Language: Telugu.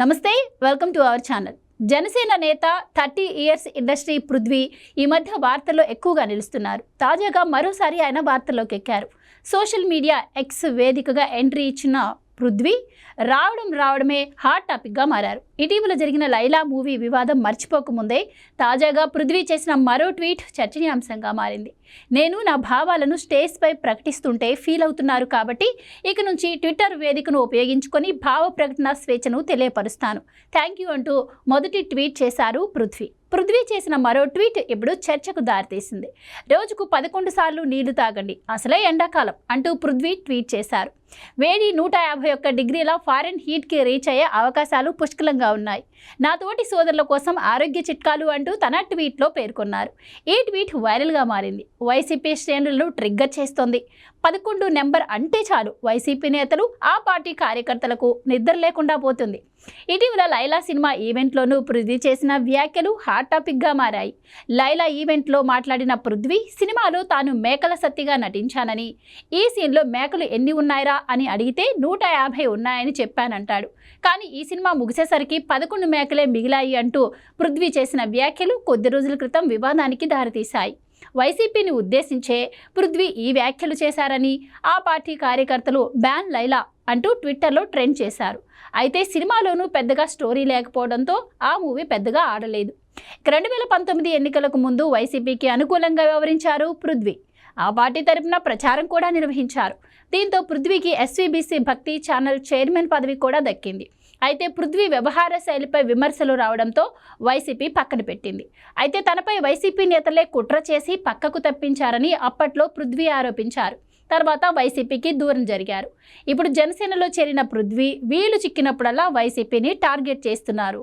నమస్తే welcome to our channel. Janasena నేత థర్టీ ఇయర్స్ ఇండస్ట్రీ పృథ్వీ ఈ మధ్య వార్తల్లో ఎక్కువగా నిలుస్తున్నారు. తాజాగా మరోసారి ఆయన వార్తల్లోకి ఎక్కారు సోషల్ మీడియా ఎక్స్ వేదికగా ఎంట్రీ ఇచ్చిన పృథ్వీ రావడం రావడమే హాట్ టాపిక్గా మారారు. ఇటీవల జరిగిన లైలా మూవీ వివాదం మర్చిపోకముందే తాజాగా పృథ్వీ చేసిన మరో ట్వీట్ చర్చనీయాంశంగా మారింది. నేను నా భావాలను స్టేజ్పై ప్రకటిస్తుంటే ఫీల్ అవుతున్నారు కాబట్టి ఇక నుంచి ట్విట్టర్ వేదికను ఉపయోగించుకొని భావ ప్రకటన స్వేచ్ఛను తెలియపరుస్తాను. థ్యాంక్ యూ అంటూ మొదటి ట్వీట్ చేశారు పృథ్వీ. పృథ్వీ చేసిన మరో ట్వీట్ ఇప్పుడు చర్చకు దారితీసింది. రోజుకు పదకొండు సార్లు నీళ్ళు తాగండి. అసలే ఎండాకాలం అంటూ పృథ్వీ ట్వీట్ చేశారు. వేడి నూట యాభై ఒక్క డిగ్రీల ఫారెన్ హీట్కి రీచ్ అయ్యే అవకాశాలు పుష్కలంగా ఉన్నాయి. నా తోటి సోదరుల కోసం ఆరోగ్య చిట్కాలు అంటూ తన ట్వీట్లో పేర్కొన్నారు. ఈ ట్వీట్ వైరల్గా మారింది. వైసీపీ శ్రేణులను ట్రిగ్గర్ చేస్తోంది. పదకొండు నెంబర్ అంటే చాలు వైసీపీ నేతలు ఆ పార్టీ కార్యకర్తలకు నిద్ర లేకుండా పోతుంది. ఇటీవల లైలా సినిమా ఈవెంట్లోనూ పృథ్వీ చేసిన వ్యాఖ్యలు హాట్ టాపిక్గా మారాయి. లైలా ఈవెంట్లో మాట్లాడిన పృథ్వీ సినిమాలో తాను మేకల సత్తిగా నటించానని. ఈ సీన్లో మేకలు ఎన్ని ఉన్నాయరా? అని అడిగితే నూట యాభై ఉన్నాయని చెప్పానంటాడు. కానీ ఈ సినిమా ముగిసేసరికి పదకొండు మేకలే మిగిలాయి అంటూ పృథ్వీ చేసిన వ్యాఖ్యలు కొద్ది రోజుల క్రితం వివాదానికి దారితీశాయి. వైసీపీని ఉద్దేశించే పృథ్వీ ఈ వ్యాఖ్యలు చేశారని ఆ పార్టీ కార్యకర్తలు బ్యాన్ లైలా అంటూ ట్విట్టర్లో ట్రెండ్ చేశారు. అయితే సినిమాలోనూ పెద్దగా స్టోరీ లేకపోవడంతో ఆ మూవీ పెద్దగా ఆడలేదు. రెండు వేల పంతొమ్మిది ఎన్నికలకు ముందు వైసీపీకి అనుకూలంగా వివరించారు పృథ్వీ. ఆ పార్టీ తరపున ప్రచారం కూడా నిర్వహించారు. దీంతో పృథ్వీకి ఎస్వీబీసీ భక్తి ఛానల్ చైర్మన్ పదవి కూడా దక్కింది. అయితే పృథ్వీ వ్యవహార శైలిపై విమర్శలు రావడంతో వైసీపీ పక్కన పెట్టింది. అయితే తనపై వైసీపీ నేతలే కుట్ర చేసి పక్కకు తప్పించారని అప్పట్లో పృథ్వీ ఆరోపించారు. తర్వాత వైసీపీకి దూరం జరిగారు. ఇప్పుడు జనసేనలో చేరిన పృథ్వీ వీలు చిక్కినప్పుడల్లా వైసీపీని టార్గెట్ చేస్తున్నారు.